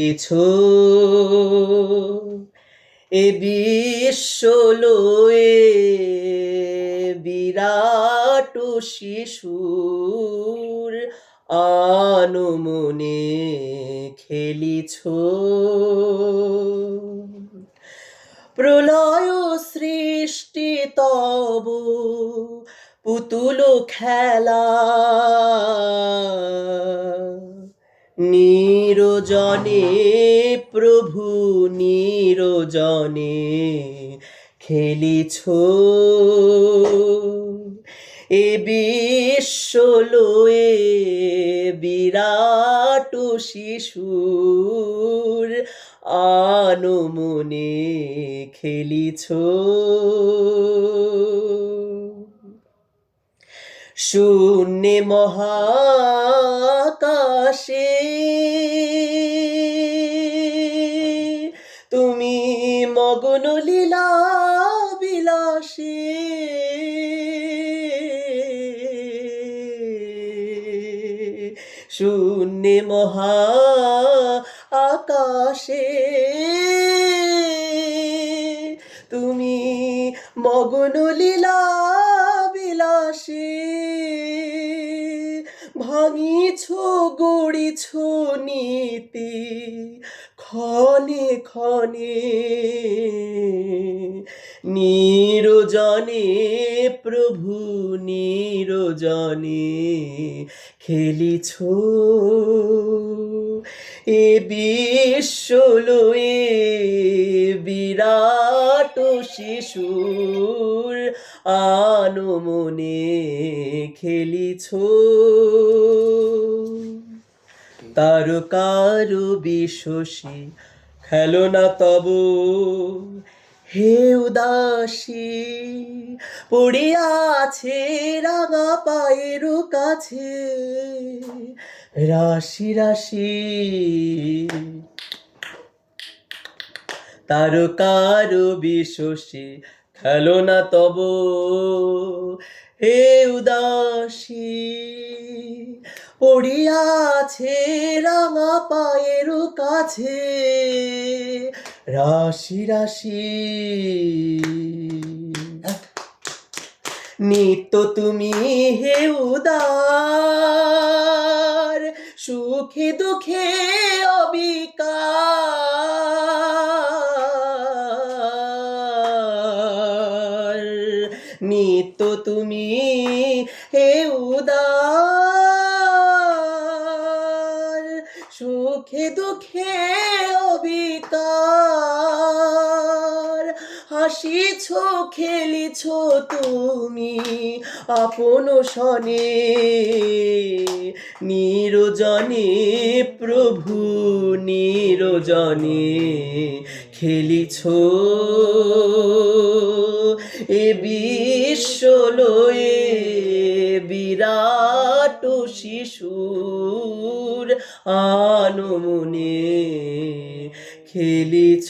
কিছু। এ বিশ্ব বিরাট শিশুর আনমনে খেলিছ। প্রলয় সৃষ্টি তব পুতুল খেলা। নিরজনে প্রভু নিরজনে খেলিছ। এ বিশ্ব লয়ে বিরাট শিশুর আনমনে খেলিছ। শূন্যে মহাকাশে। তুমি মগন লীলা বিলাসে। শূন্যে মহা আকাশে তুমি মগন লীলা বিলাসে ভাঙিছ, গড়িছ নীতি, ক্ষণে ক্ষণে। নিরজনে, প্রভু নিরজনে খেলিছ। এ বিশ্ব লয়ে বিরাট শিশুর আনমনে খেলিছ। তার কারু বিশ্বসী খেলো না তব। হে উদাসী, পড়িয়াছে রাঙা পায়ের কাছে। রাশি রাশি। তার কারু বিশ্বসী খেলো না তব। হে উদাসী পড়িয়াছে রাঙা পায়ের কাছে। রাশি রাশি। নিত্য তুমি হে উদার, সুখে দুঃখে অবিকার। নিত্য তুমি হে উদার, সুখে দুঃখে অবিকার হাসিছ খেলিছ তুমি আপন সনে নিরজনে প্রভু নিরজনে খেলিছ। এ বিশ্ব লয়ে বিরাট শিশুর আনমনে খেলিছ।